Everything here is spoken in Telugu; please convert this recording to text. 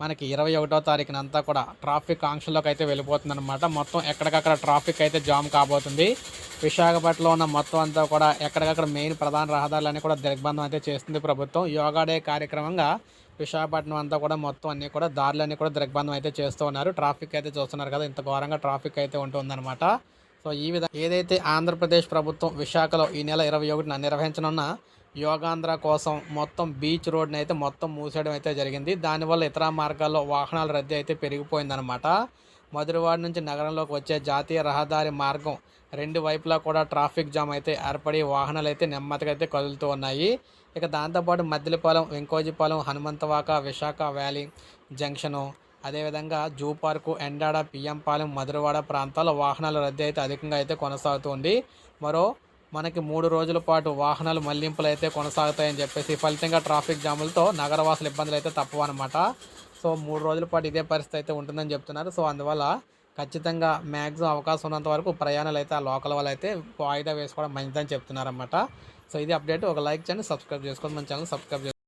మనకి ఇరవై ఒకటో తారీఖున అంతా కూడా ట్రాఫిక్ ఆంక్షల్లోకి అయితే వెళ్ళిపోతుంది అనమాట మొత్తం ఎక్కడికక్కడ ట్రాఫిక్ అయితే జామ్ కాబోతుంది. విశాఖపట్నంలో ఉన్న మొత్తం అంతా కూడా ఎక్కడికక్కడ మెయిన్ ప్రధాన రహదారులన్నీ కూడా దిగ్బంధం అయితే చేస్తుంది ప్రభుత్వం. యోగా డే కార్యక్రమంగా విశాఖపట్నం అంతా కూడా మొత్తం అన్ని కూడా దారులన్నీ కూడా దిగ్బంధం అయితే చేస్తూ ఉన్నారు. ట్రాఫిక్ అయితే చూస్తున్నారు కదా ఇంత ఘోరంగా ట్రాఫిక్ అయితే ఉంటుందన్నమాట. సో ఈ విధంగా ఏదైతే ఆంధ్రప్రదేశ్ ప్రభుత్వం విశాఖలో ఈ నెల ఇరవై ఒకటిన నిర్వహించనున్న యోగాంధ్ర కోసం మొత్తం బీచ్ రోడ్ని అయితే మొత్తం మూసేయడం అయితే జరిగింది. దానివల్ల ఇతర మార్గాల్లో వాహనాల రద్దీ అయితే పెరిగిపోయిందనమాట మధురవాడ నుంచి నగరంలోకి వచ్చే జాతీయ రహదారి మార్గం రెండు వైపులా కూడా ట్రాఫిక్ జామ్ అయితే ఏర్పడి వాహనాలు అయితే నెమ్మదిగా అయితే కదులుతూ ఉన్నాయి. ఇక దాంతోపాటు మద్దిలపాలెం వెంకోజిపాలెం హనుమంతవాక విశాఖ వ్యాలీ జంక్షను అదేవిధంగా జూ పార్కు ఎండాడ పిఎంపాలెం మధురవాడ ప్రాంతాల్లో వాహనాల రద్దీ అయితే అధికంగా అయితే కొనసాగుతుంది మరో మనకి మూడు రోజుల పాటు వాహనాలు మళ్ళింపులు అయితే కొనసాగుతాయని చెప్పేసి ఫలితంగా ట్రాఫిక్ జాములతో నగరవాసుల ఇబ్బందులు అయితే తప్పవన్నమాట. సో మూడు రోజుల పాటు ఇదే పరిస్థితి అయితే ఉంటుందని చెప్తున్నారు. సో అందువల్ల ఖచ్చితంగా మ్యాక్సిమం అవకాశం ఉన్నంత వరకు ప్రయాణాలు అయితే ఆ లోకల్ వాళ్ళు అయితే వాయిదా వేసుకోవడం మంచిదని చెప్తున్నారన్నమాట. సో ఇది అప్డేట్. ఒక లైక్ చేయండి సబ్స్క్రైబ్ చేసుకోండి. మన ఛానల్ సబ్స్క్రైబ్ చేసుకోండి.